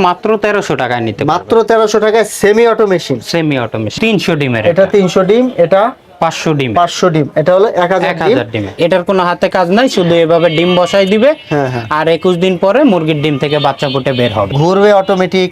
মাত্র তেরোশো টাকায় নিতে মাত্র তেরোশো টাকায় semi auto machine semi automation তিনশো ডিমের এটা তিনশো ডিম এটা পাঁচশো ডিম। পাঁচশো ডিম। এটা হলো এক হাজার এক ডিম। এটার কোনো হাতে কাজ নাই শুধু এভাবে ডিম বসাই দিবে। হ্যাঁ, হ্যাঁ। আর একুশ দিন পরে মুরগির ডিম থেকে বাচ্চা ফুটে বের হবে। ঘুরবে অটোমেটিক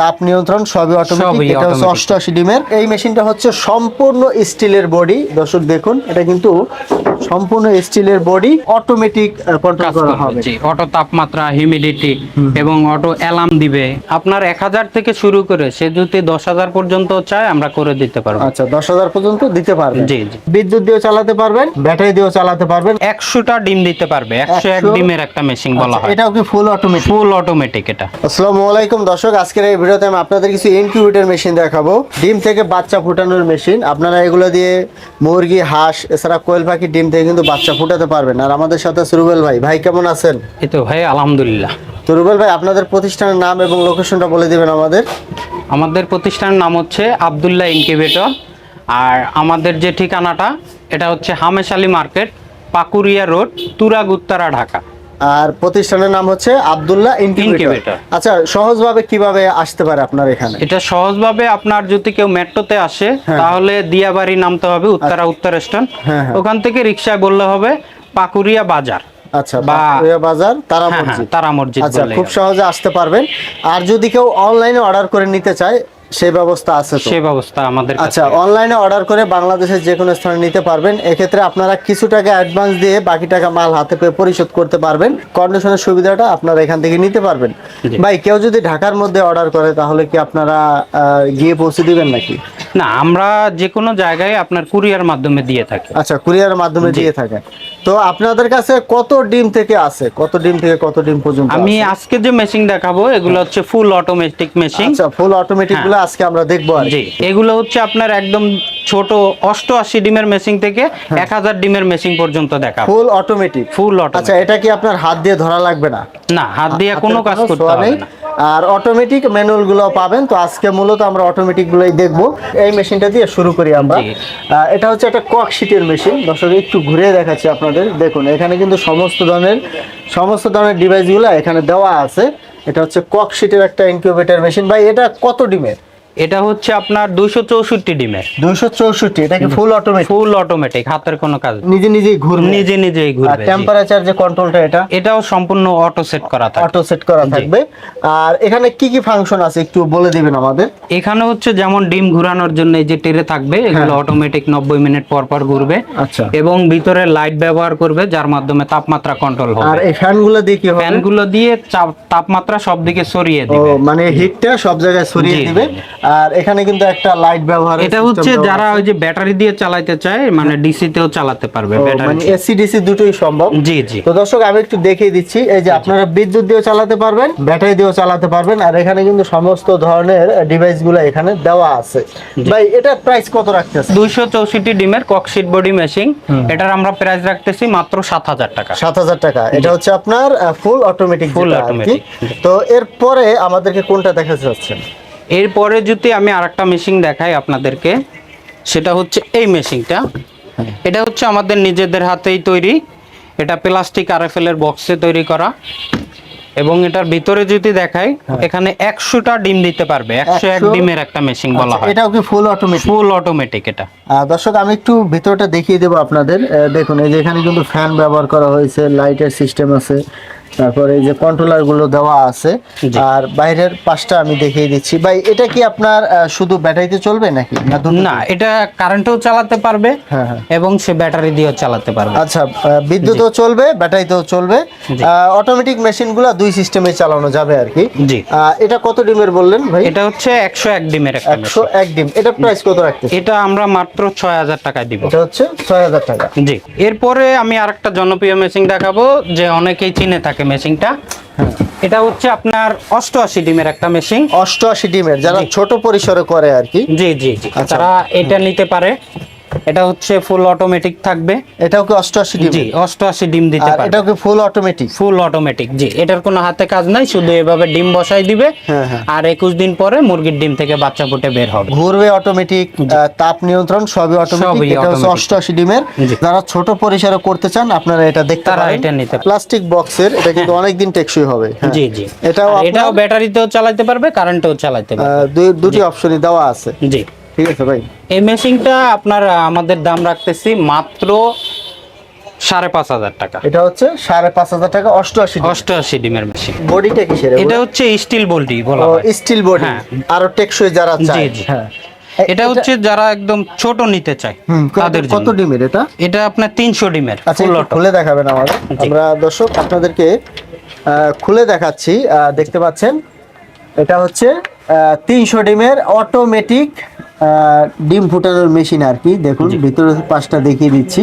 তাপ নিয়ন্ত্রণ সবই অটোমেটিক এটা হচ্ছে automatic। অষ্টআশি ডিমের। এই মেশিনটা হচ্ছে সম্পূর্ণ স্টিলের বডি। দর্শক দেখুন এটা কিন্তু সম্পূর্ণ স্টিলের বডি অটোমেটিক কন্ট্রোল করা হবে। জি অটো তাপমাত্রা হিউমিডিটি এবং অটো অ্যালার্ম দিবে। আপনার এক হাজার থেকে শুরু করে সে যদি দশ হাজার পর্যন্ত চায় আমরা করে দিতে পারব। আচ্ছা দশ হাজার পর্যন্ত দিতে পারবেন জি জি। বিদ্যুৎ দিয়েও চালাতে পারবেন ব্যাটারি দিয়েও চালাতে পারবেন। একশোটা ডিম দিতে পারবে একশো এক ডিমের একটা মেশিন বলা আচ্ছা, হয়। এটাও কি ফুল অটোমেটিক ফুল অটোমেটিক এটা। আসসালামু আলাইকুম দর্শক আজকের এই ভিডিওতে আমি আপনাদের কিছু ইনকিউবেটর মেশিন দেখাবো। ডিম থেকে বাচ্চা ফুটানোর মেশিন আপনারা এগুলো দিয়ে মুরগি হাঁস এছাড়া কোয়েল পাখি ডিম থেকে কিন্তু বাচ্চা ফুটাতে পারবেন। আর আমাদের সাথে আছে রুবেল ভাই। ভাই কেমন আছেন? এই তো ভাই আলহামদুলিল্লাহ। তো রুবেল ভাই আপনাদের প্রতিষ্ঠানের নাম এবং লোকেশনটা বলে দিবেন আমাদের। আমাদের প্রতিষ্ঠানের নাম হচ্ছে আবদুল্লাহ ইনকিউবেটর আর আমাদের যে ঠিকানাটা এটা হচ্ছে হামেশালি মার্কেট পাকুরিয়া রোড তুরাগ উত্তরা ঢাকা। আর প্রতিষ্ঠানের নাম হচ্ছে আব্দুল্লাহ ইনকিউবেটর। আচ্ছা সহজভাবে কীভাবে আসতে পারে আপনার এখানে? এটা সহজভাবে আপনার যদি কেউ মেট্রোতে আসে তাহলে দিয়াবাড়ি নামতে হবে উত্তরা উত্তর স্টেশন হ্যাঁ, হ্যাঁ। ওখান থেকে রিক্সায় বললে হবে পাকুরিয়া বাজার আচ্ছা বাজার তারা হ্যাঁ, হ্যাঁ, মসজিদ। তারা মসজিদ আচ্ছা খুব সহজে আসতে পারবেন। আর যদি কেউ অনলাইনে অর্ডার করে নিতে চায় সেই ব্যবস্থা আছে সেই সে ব্যবস্থা আমাদের আচ্ছা অনলাইনে অর্ডার করে বাংলাদেশের যে কোনো স্থানে নিতে পারবেন। এক্ষেত্রে আপনারা কিছু টাকা অ্যাডভান্স দিয়ে বাকি টাকা মাল হাতে পেয়ে পরিশোধ করতে পারবেন। কন্ডিশনের সুবিধাটা আপনারা এখান থেকে নিতে পারবেন। ভাই কেউ যদি ঢাকার মধ্যে অর্ডার করে তাহলে কি আপনারা গিয়ে পৌঁছে দিবেন নাকি? না আমরা যে কোনো জায়গায় আপনার কুরিয়ার মাধ্যমে দিয়ে থাকি। আচ্ছা কুরিয়ারের মাধ্যমে দিয়ে থাকেন। তো আপনাদের কাছে কত ডিম থেকে আছে? কত ডিম থেকে কত ডিম পর্যন্ত আমি আজকে যে মেশিন দেখাবো এগুলো হচ্ছে ফুল অটোমেটিক মেশিন আচ্ছা ফুল অটোমেটিকগুলো আজকে আমরা দেখব আর। জি এগুলো হচ্ছে আপনার একদম ছোট অষ্টআশি ডিমের মেশিন থেকে এক হাজার ডিমের মেশিন পর্যন্ত দেখাবো। ফুল অটোমেটিক ফুল আচ্ছা এটা কি আপনার হাত দিয়ে ধরা লাগবে না? না হাত দিয়ে কোনো কাজ করতে হবে না। আর অটোমেটিক ম্যানুয়ালগুলো পাবেন। তো আজকে মূলত আমরা অটোমেটিক গুলোই দেখব। এই মেশিনটা দিয়ে শুরু করি আমরা। এটা হচ্ছে একটা কক শিটের মেশিন দর্শক একটু ঘুরে দেখাচ্ছি আপনাদের। দেখুন এখানে কিন্তু সমস্ত ধরনের সমস্ত ধরনের ডিভাইসগুলো এখানে দেওয়া আছে। এটা হচ্ছে কক শিটের একটা ইনকিউবেটার মেশিন ভাই এটা কত ডিমের? এটা হচ্ছে আপনার দুইশো চৌষট্টি ডিমের। দুইশো চৌষট্টি এটা কি ফুল অটোমেটিক ফুল অটোমেটিক হাতের কোনো কাজ। নিজে নিজেই ঘুরবে। নিজে নিজেই ঘুরবে। টেম্পারেচার যে কন্ট্রোলটা এটা? এটাও সম্পূর্ণ অটো সেট করা থাকে। অটো সেট করা থাকবে। আর এখানে কি কি ফাংশন আছে একটু বলে দিবেন আমাদের? এখানে হচ্ছে যেমন ডিম ঘোরানোর জন্য এই যে টেরে থাকবে এগুলো অটোমেটিক নব্বই মিনিট পর পর ঘুরবে। হ্যাঁ। আচ্ছা। এবং ভিতরে লাইট ব্যবহার করবে যার মাধ্যমে তাপমাত্রা কন্ট্রোল হবে। আর এই ফ্যানগুলো দিয়ে কি হবে? ফ্যানগুলো দিয়ে তাপমাত্রা সব দিকে সরিয়ে দিবে। মানে হিটটা সব জায়গায় ছড়িয়ে জি, দিবে। আর এখানে কিন্তু একটা লাইট ব্যবহার এটা হচ্ছে যারা ওই যে ব্যাটারি দিয়ে চালাতে চায় মানে ডিসি তেও চালাতে পারবে ব্যাটারি মানে এসি ডিসি দুটোই সম্ভব। জি জি। তো দর্শক আমি একটু দেখিয়ে দিচ্ছি এই যে আপনারা বিদ্যুৎ দিয়েও চালাতে পারবেন ব্যাটারি দিয়েও চালাতে পারবেন আর এখানে কিন্তু সমস্ত ধরনের ডিভাইসগুলো এখানে দেওয়া আছে। ভাই এটার প্রাইস কত রাখতেছে দুইশো চৌষট্টি ডিমের ককশিট বডি মেশিন এটার আমরা প্রাইস রাখতেছি মাত্র সাত হাজার টাকা। সাত হাজার টাকা। এটা হচ্ছে আপনার ফুল অটোমেটিক ফুল অটোমেটিক তো এরপরে আমাদেরকে কোনটা দেখাতে চাচ্ছেন? এরপরে যদি আমি আরেকটা মেশিন দেখাই আপনাদেরকে সেটা হচ্ছে এই মেশিনটা এটা হচ্ছে আমাদের নিজেদের হাতেই তৈরি। এটা প্লাস্টিক আরএফএল এর বক্সে তৈরি করা। এবং এটার ভিতরে যদি দেখাই এখানে একশোটা ডিম দিতে পারবে। একশো এক ডিমের একটা মেশিন বলা আচ্ছা, হয়। এটাও কি ফুল অটোমেটিক ফুল অটোমেটিক এটা। দর্শক আমি একটু ভিতরটা দেখিয়ে দেবো আপনাদের। দেখুন এই যে এখানে কিন্তু ফ্যান ব্যবহার করা হয়েছে লাইটের সিস্টেম আছে। তারপরে এই যে কন্ট্রোলারগুলো দেওয়া আছে আর বাইরের পাশটা আমি দেখিয়ে দিচ্ছি। ভাই এটা কি আপনার শুধু ব্যাটারিতে চলবে নাকি? না এটা কারেন্টেও চালাতে পারবে হ্যাঁ হ্যাঁ। এবং সে ব্যাটারি দিয়েও চালাতে পারবে। আচ্ছা বিদ্যুৎও চলবে ব্যাটারিতেও চলবে। অটোমেটিক মেশিনগুলো দুই সিস্টেমে চালানো যাবে আর কি। জি। এটা কত ডিমের বললেন ভাই? এটা হচ্ছে একশো এক ডিমের একটা একশো। এক ডিম। এটা প্রাইস কত রাখতে এটা আমরা মাত্র ছয় হাজার টাকায় দিব। এটা হচ্ছে ছয় হাজার টাকা। জি। এরপরে আমি আরেকটা জনপ্রিয় মেশিন দেখাবো যে অনেকেই চিনে থাকে মেশিনটা। এটা হচ্ছে আপনার অষ্টআশি ডিমের একটা মেশিন। অষ্টআশি ডিমের যারা ছোট পরিসরে করে আর কি। জি জি জি। আচ্ছা। তারা এটা নিতে পারে। এটা হচ্ছে ফুল অটোমেটিক থাকবে। এটাও কি অষ্টআশি ডিম? জি অষ্টআশি ডিম দিতে পারবে। এটাও কি ফুল অটোমেটিক ফুল অটোমেটিক জি। এটার কোনো হাতে কাজ নাই শুধু এভাবে ডিম বসাই দিবে। হ্যাঁ, হ্যাঁ। আর একুশ দিন পরে মুরগির ডিম থেকে বাচ্চা ফুটে বের হবে। ঘুরবে অটোমেটিক তাপ নিয়ন্ত্রণ সবই অটোমেটিক এটা হচ্ছে automatic। অষ্টআশি ডিমের। যারা ছোট পরিসরে করতে চান আপনারা এটা দেখতে পারেন। এটা নিতে। প্লাস্টিক বক্সের এটা কিন্তু অনেক দিন টেকসই হবে। হ্যাঁ। জি জি। এটাও এটাও ব্যাটারিতেও চালাতে পারবে কারেন্টেও চালাতে পারবে। দুটি অপশনই দেওয়া আছে। জি। ঠিক আছে ভাই। এই মেশিনটা আপনার আমাদের দাম রাখতেছি মাত্র সাড়ে পাঁচ হাজার টাকা। এটা হচ্ছে সাড়ে পাঁচ হাজার টাকা অষ্টআশি অষ্টআশি ডিমের মেশিন। বডিটা কিসের এটা হচ্ছে স্টিল বলা স্টিল বডি। হ্যাঁ। আরও টেকসই যারা চায়। হ্যাঁ। এটা হচ্ছে যারা একদম ছোট নিতে চায় তাদের কত ডিমের এটা? এটা আপনার তিনশো ডিমের আচ্ছা খুলে দেখাবেন আমাদের। আমরা দর্শক আপনাদেরকে খুলে দেখাচ্ছি দেখতে পাচ্ছেন। এটা হচ্ছে তিনশো ডিমের অটোমেটিক ডিম ফুটানোর মেশিন আর কি। দেখুন ভিতরে পাঁচটা দেখিয়ে দিচ্ছি।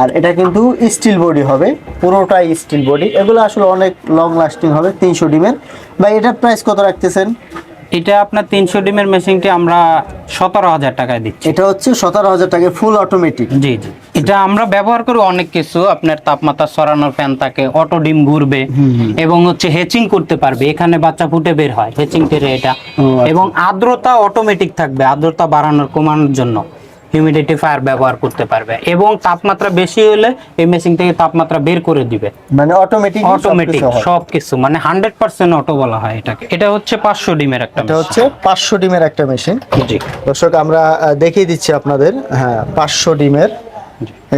আর এটা কিন্তু স্টিল বডি হবে পুরোটাই স্টিল বডি এগুলো আসলে অনেক লং লাস্টিং হবে তিনশো ডিমের। ভাই এটার প্রাইস কত রাখতেছেন? এটা আপনার তিনশো ডিমের মেশিনটি আমরা সতেরো হাজার টাকায় দিচ্ছি। এটা হচ্ছে সতেরো হাজার টাকা ফুল অটোমেটিক জি জি। এটা আমরা ব্যবহার করি অনেক কিছু। আপনার তাপমাত্রা সরানোর ফ্যান থাকে অটো ডিম ঘুরবে এবং হচ্ছে হেচিং করতে পারবে। এখানে বাচ্চা ফুটে বের হয় হেচিং টেরে এটা। আচ্ছা। এবং আর্দ্রতা অটোমেটিক থাকবে আর্দ্রতা বাড়ানোর কমানোর জন্য। হিউমিডিটি ফায়ার ব্যবহার করতে পারবে এবং তাপমাত্রা বেশি হলে এই মেশিন থেকে তাপমাত্রা বের করে দিবে। মানে অটোমেটিক অটোমেটিক সবকিছু মানে হান্ড্রেড পার্সেন্ট অটো বলা হয় এটাকে। এটা হচ্ছে পাঁচশো ডিমের একটা এটা হচ্ছে পাঁচশো ডিমের একটা মেশিন জি। দর্শক আমরা দেখিয়ে দিচ্ছি আপনাদের হ্যাঁ পাঁচশো ডিমের।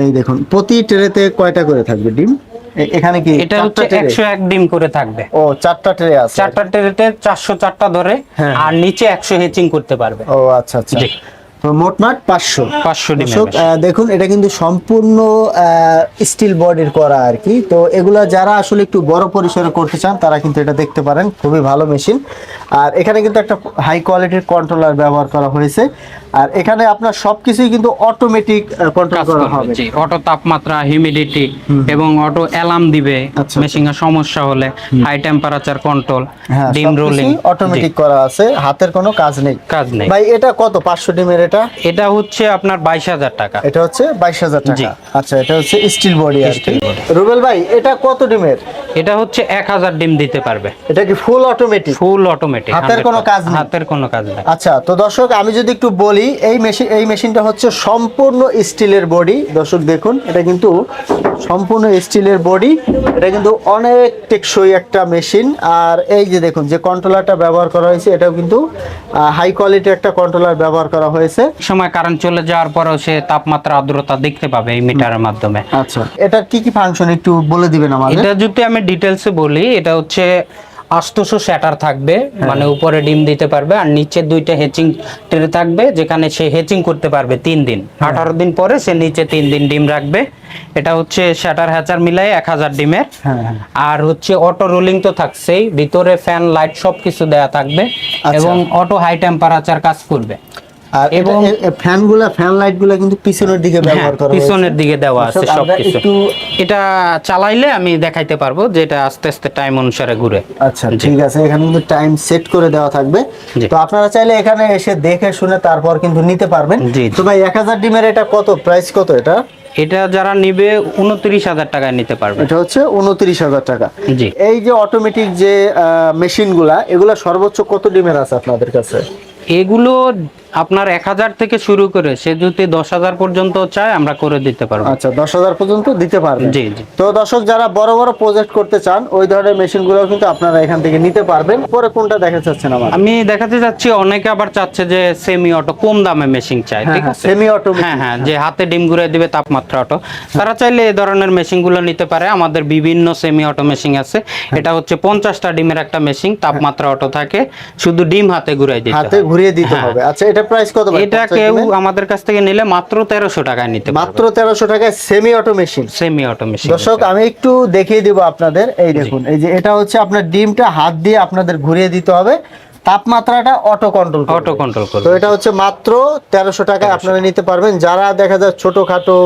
এই দেখুন প্রতি ট্রেতে কয়টা করে থাকবে ডিম? এখানে কি এটা হচ্ছে tray? একশো এক ডিম করে থাকবে। ও চারটা ট্রে আছে। চারটা ট্রেতে চারশো চারটা ধরে হ্যাঁ। আর নিচে একশো হেচিং করতে পারবে। ও আচ্ছা আচ্ছা। মোটমাট পাঁচশো। 500 দেখুন এটা কিন্তু সম্পূর্ণ স্টিল বডির করা আর কি। তো এগুলা যারা আসলে একটু বড় পরিসরে করতে চান তারা কিন্তু এটা দেখতে পারেন। খুবই ভালো মেশিন আর এখানে কিন্তু একটা হাই কোয়ালিটির কন্ট্রোলার ব্যবহার করা হয়েছে। আর এখানে আপনার সবকিছুই কিন্তু অটোমেটিক কন্ট্রোল করা হবে। অটো তাপমাত্রা হিউমিডিটি এবং অটো অ্যালার্ম দিবে আচ্ছা। মেশিং এর সমস্যা হলে। হাই টেম্পারেচার কন্ট্রোল ডিম রোলিং অটোমেটিক করা আছে। হাতের কোনো কাজ নেই। কাজ নেই। ভাই এটা কত? পাঁচশো ডিমের এটা? এটা হচ্ছে আপনার বাইশ হাজার টাকা। এটা হচ্ছে বাইশ হাজার। টাকা। আচ্ছা এটা হচ্ছে স্টিল বডি রুবেল ভাই এটা কত ডিমের? এটা হচ্ছে এক হাজার ডিম দিতে পারবে। এটা কি ফুল অটোমেটিক ফুল অটোমেটিক হাতের কোনো কাজ নেই? হাতের কোনো কাজ নেই। আচ্ছা তো দর্শক আমি যদি একটু বলি এই মেশিন এই মেশিনটা হচ্ছে সম্পূর্ণ স্টিলের বডি। দর্শক দেখুন এটা কিন্তু সম্পূর্ণ স্টিলের বডি। এটা কিন্তু অনেক টেকসই একটা মেশিন। আর এই যে দেখুন যে কন্ট্রোলারটা ব্যবহার করা হয়েছে এটাও কিন্তু হাই কোয়ালিটির একটা কন্ট্রোলার ব্যবহার করা হয়েছে। সময় কারেন্ট চলে যাওয়ার পরেও সে তাপমাত্রা আর্দ্রতা দেখতে পাবে এই মিটারের মাধ্যমে। আচ্ছা এটা কি কি ফাংশন একটু বলে দিবেন আমাদের? এটা যদি আমি ডিটেলসে বলি এটা হচ্ছে আষ্টশো শ্যাটার থাকবে মানে উপরে ডিম দিতে পারবে আর নিচে দুইটা হেচিং ট্রে থাকবে যেখানে সে হেচিং করতে পারবে তিন দিন। আঠারো দিন পরে সে নিচে তিন দিন ডিম রাখবে। এটা হচ্ছে শ্যাটার হ্যাচার মিলাই এক হাজার ডিমের। হ্যাঁ, হ্যাঁ। আর হচ্ছে অটো রোলিং তো থাকছেই ভিতরে ফ্যান লাইট সব কিছু দেয়া থাকবে আচ্ছা। এবং অটো হাই টেম্পারেচার কাজ করবে। আর এবং ফ্যানগুলা ফ্যান লাইটগুলা কিন্তু পিছনের দিকে ব্যবহার হ্যাঁ, করা হয়েছে। পিছনের দিকে দেওয়া আছে সবকিছু। এটা চালাইলে আমি দেখাইতে পারব যে এটা আস্তে আস্তে টাইম অনুসারে ঘুরে। আচ্ছা ঠিক আছে এখানে কিন্তু টাইম সেট করে দেওয়া থাকবে। তো আপনারা চাইলে এখানে এসে দেখে শুনে তারপর কিন্তু নিতে পারবেন। তো ভাই এক হাজার ডিমের এটা কত? প্রাইস কত এটা? এটা যারা নিবে উনত্রিশ হাজার টাকায় নিতে পারবে। এটা হচ্ছে উনত্রিশ হাজার টাকা। জি। এই যে অটোমেটিক যে মেশিনগুলা এগুলা সর্বোচ্চ কত ডিমের আছে আপনাদের কাছে? এগুলো আপনার এক হাজার থেকে শুরু করে সে যদি দশ হাজার পর্যন্ত চায় আমরা করে দিতে পারব। আচ্ছা দশ হাজার পর্যন্ত দিতে পারবেন। জি জি। তো দর্শক যারা বড় বড় প্রজেক্ট করতে চান ওই ধরনের মেশিনগুলো কিন্তু আপনারা এখান থেকে নিতে পারবেন। পরে কোনটা দেখা চাচ্ছেন আমার? আমি দেখাতে যাচ্ছি অনেকে আবার চাচ্ছে যে সেমি অটো কম দামে মেশিন চায় হ্যাঁ, ঠিক হ্যাঁ, আছে? semi-auto হ্যাঁ হ্যাঁ যে হাতে ডিম ঘুরে দিবে তাপমাত্রা অটো তারা চাইলে এই ধরনের মেশিনগুলো নিতে পারে। আমাদের বিভিন্ন সেমি অটো মেশিন আছে। এটা হচ্ছে পঞ্চাশটা ডিমের একটা মেশিন তাপমাত্রা অটো থাকে। শুধু ডিম হাতে ঘুরাই দিতে হাতে ঘুরিয়ে দিতে হ্যাঁ। হবে। আচ্ছা এটা প্রাইস কত ভাই? এটা 50 কেউ ডিমের? আমাদের কাছ থেকে নিলে মাত্র তেরোশো টাকায় নিতে মাত্র তেরোশো টাকায় semi auto machine semi auto machine দর্শক আমি একটু দেখিয়ে দিব আপনাদের। এই দেখুন এই যে এটা হচ্ছে আপনার ডিমটা হাত দিয়ে আপনাদের ঘুরিয়ে দিতে হবে। তাপমাত্রাটা অটো কন্ট্রোল অটো কন্ট্রোল তো এটা হচ্ছে মাত্র তেরোশো টাকায় আপনারা নিতে পারবেন। যারা দেখা যায় ছোটখাটো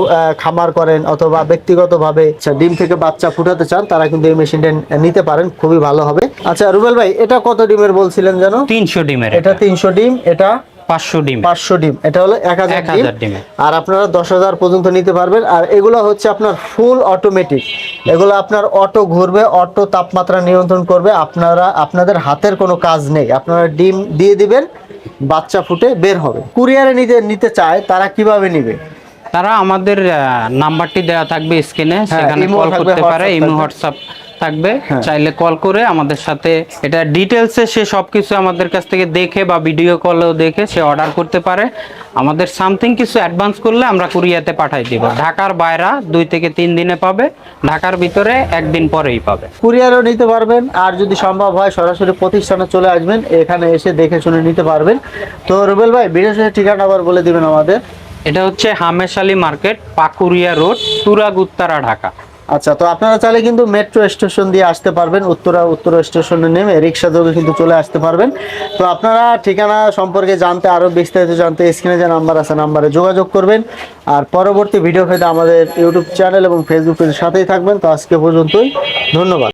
খামার করেন অথবা ব্যক্তিগতভাবে আচ্ছা, ডিম থেকে বাচ্চা ফুটাতে চান তারা কিন্তু এই মেশিনটা নিতে পারেন। খুবই ভালো হবে। আচ্ছা রুবেল ভাই এটা কত ডিমের বলছিলেন যেন? তিনশো ডিমের এটা। তিনশো ডিম এটা পাঁচশো ডিম। পাঁচশো ডিম। এটা হলো এক হাজার এক ডিম। আর আপনারা দশ হাজার পর্যন্ত নিতে পারবেন। আর এগুলো হচ্ছে আপনার ফুল অটোমেটিক এগুলো আপনার অটো ঘুরবে অটো তাপমাত্রা নিয়ন্ত্রণ করবে। আপনারা আপনাদের হাতের কোনো কাজ নেই। আপনারা ডিম দিয়ে দিবেন বাচ্চা ফুটে বের হবে। কুরিয়ারে নিতে নিতে চায় তারা কীভাবে নিবে? তারা আমাদের নাম্বারটি দেওয়া থাকবে স্ক্রিনে সেখানে হ্যাঁ, কল করতে পারে ইমো হোয়াটসঅ্যাপ থাকবে হ্যাঁ। চাইলে কল করে আমাদের সাথে এটা ডিটেলসে সে সবকিছু আমাদের কাছ থেকে দেখে বা ভিডিও কলেও দেখে সে অর্ডার করতে পারে। আমাদের সামথিং কিছু অ্যাডভান্স করলে আমরা কুরিয়াতে পাঠাই দিব। ঢাকার বাইরা দুই থেকে তিন দিনে পাবে ঢাকার ভিতরে একদিন পরেই পাবে। কুরিয়ারও নিতে পারবেন আর যদি সম্ভব হয় সরাসরি প্রতিষ্ঠানে চলে আসবেন এখানে এসে দেখে শুনে নিতে পারবেন। তো রুবেল ভাই ভিডিও শেষে ঠিকানা আবার বলে দিবেন আমাদের। এটা হচ্ছে হামেশালি মার্কেট পাকুরিয়া রোড তুরাগ উত্তরা ঢাকা। আচ্ছা তো আপনারা চাইলে কিন্তু মেট্রো স্টেশন দিয়ে আসতে পারবেন, উত্তরা, উত্তর স্টেশনে নেমে রিক্সা যোগে কিন্তু চলে আসতে পারবেন। তো আপনারা ঠিকানা সম্পর্কে জানতে আরও বিস্তারিত জানতে স্ক্রিনে যে নাম্বার আছে নাম্বারে যোগাযোগ করবেন। আর পরবর্তী ভিডিও পেতে আমাদের ইউটিউব চ্যানেল এবং ফেসবুক পেজের সাথেই থাকবেন। তো আজকে পর্যন্তই, ধন্যবাদ।